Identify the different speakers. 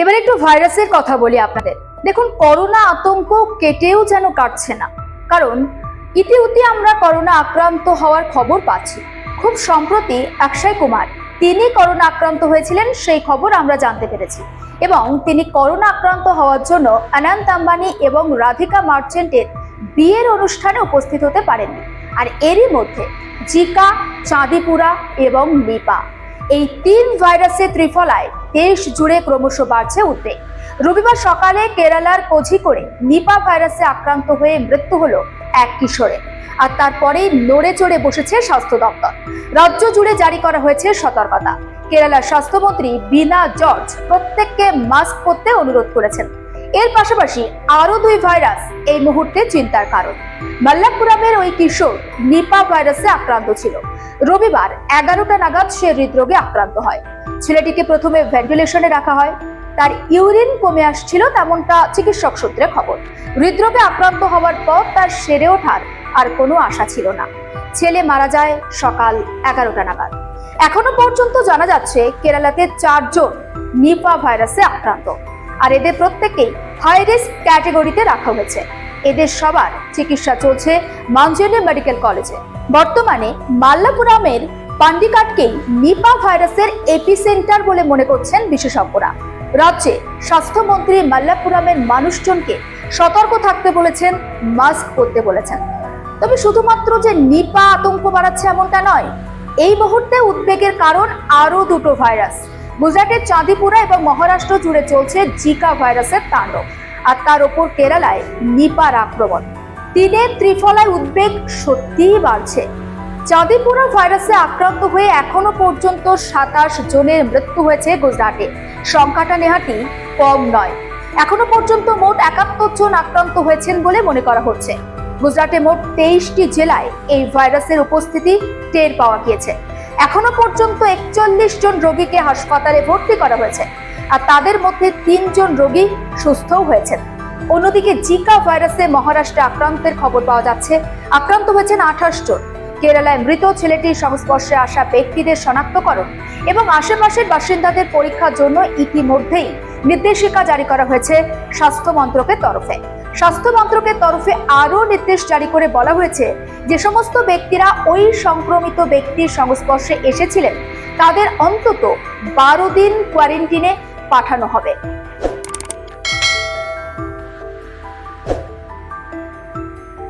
Speaker 1: এবার একটু ভাইরাসের কথা বলি আপনাদের। দেখুন, করোনা আতঙ্ক কেটেও যেন কাটছে না। কারণ, ইতিউতি আমরা করোনা আক্রান্ত হওয়ার খবর পাচ্ছি। খুব সম্প্রতি অক্ষয় কুমার, তিনি করোনা আক্রান্ত হয়েছিলেন, সেই খবর আমরা জানতে পেরেছি। এবং তিনি করোনা আক্রান্ত হওয়ার জন্য অনন্ত আম্বানি এবং রাধিকা মার্চেন্টের বিয়ের অনুষ্ঠানে উপস্থিত হতে পারেননি। আর এরই মধ্যে জিকা, চাঁদিপুরা এবং নিপা এই তিন ভাইরাসের ত্রিফলায় দেশ জুড়ে ক্রমশ বাড়ছে উদ্বেগ। রবিবার সকালে কেরালার কোঝিকোড়ে নিপা ভাইরাসে আক্রান্ত হয়ে মৃত্যু হল এক কিশোরের আর তারপরেই নড়ে চড়ে বসেছে স্বাস্থ্য দপ্তর। রাজ্য জুড়ে জারি করা হয়েছে সতর্কতা। কেরালার স্বাস্থ্যমন্ত্রী বিনা জর্জ প্রত্যেককে মাস্ক পরতে অনুরোধ করেছেন। এর পাশাপাশি আরও দুই ভাইরাস এই মুহূর্তে চিন্তার কারণ। মাল্লাপুরামের ওই কিশোর নিপা ভাইরাসে আক্রান্ত ছিল। রবিবার এগারোটা নাগাদ সে হৃদরোগে আক্রান্ত হয়। ছেলেটিকে প্রথমে ভেন্টিলেশনে রাখা হয়। তার ইউরিন কমে আসছিল তেমনটা চিকিৎসক সূত্রে খবর। হৃদরোগে আক্রান্ত হওয়ার পর তার সেরে ওঠার আর কোনো আশা ছিল না। ছেলে মারা যায় সকাল এগারোটা নাগাদ। এখনও পর্যন্ত জানা যাচ্ছে কেরালাতে চারজন নিপা ভাইরাসে আক্রান্ত। আর এদের প্রত্যেকেই হাই রিস্ক ক্যাটাগরিতে রাখা হয়েছে। এদের সবার চিকিৎসা চলছে মাঞ্জেলি মেডিকেল কলেজে বর্তমানে মাল্লাপুরামের পান্ডিকাটকেই নিপা ভাইরাসের এপিসেন্টার বলে মনে করছেন বিশেষজ্ঞরা। রাজ্যে স্বাস্থ্যমন্ত্রী মাল্লাপুরামের মানুষজনকে সতর্ক থাকতে বলেছেন মাস্ক পরতে বলেছেন। তবে শুধুমাত্র যে নিপা আতঙ্ক বাড়াচ্ছে এমনটা নয়, এই মুহূর্তে উদ্বেগের কারণ আরও দুটো ভাইরাস। গুজরাটের চাঁদিপুরা এবং মহারাষ্ট্র জুড়ে চলছে জিকা ভাইরাসের তাণ্ডব। আর তার ওপর কেরালায় নিপার আক্রমণ। তিনের ত্রিফলায় উদ্বেগ সত্যিই বাড়ছে। চাঁদিপুরা ভাইরাসে আক্রান্ত হয়ে এখনও পর্যন্ত সাতাশ জনের মৃত্যু হয়েছে গুজরাটে। সংখ্যাটা নেহাটি কম নয়। এখনও পর্যন্ত মোট একাত্তর জন আক্রান্ত হয়েছেন বলে মনে করা হচ্ছে। গুজরাটে মোট তেইশটি জেলায় এই ভাইরাসের উপস্থিতি টের পাওয়া গিয়েছে। এখনও পর্যন্ত একচল্লিশ জন রোগীকে হাসপাতালে ভর্তি করা হয়েছে আর তাদের মধ্যে তিনজন রোগী সুস্থও হয়েছেন। অন্যদিকে জিকা ভাইরাসে মহারাষ্ট্রে আক্রান্তের খবর পাওয়া যাচ্ছে। আক্রান্ত হয়েছেন আঠাশ জন। কেরালায় মৃত ছেলেটির সংস্পর্শে আসা ব্যক্তিদের শনাক্তকরণ এবং আশেপাশের বাসিন্দাদের পরীক্ষার জন্য ইতিমধ্যেই নির্দেশিকা জারি করা হয়েছে স্বাস্থ্য মন্ত্রকের তরফে। স্বাস্থ্য মন্ত্রকের তরফে আরও নির্দেশ জারি করে বলা হয়েছে যে সমস্ত ব্যক্তিরা ওই সংক্রমিত ব্যক্তির সংস্পর্শে এসেছিলেন, তাদের অন্তত বারো দিন কোয়ারেন্টিনে পাঠানো হবে।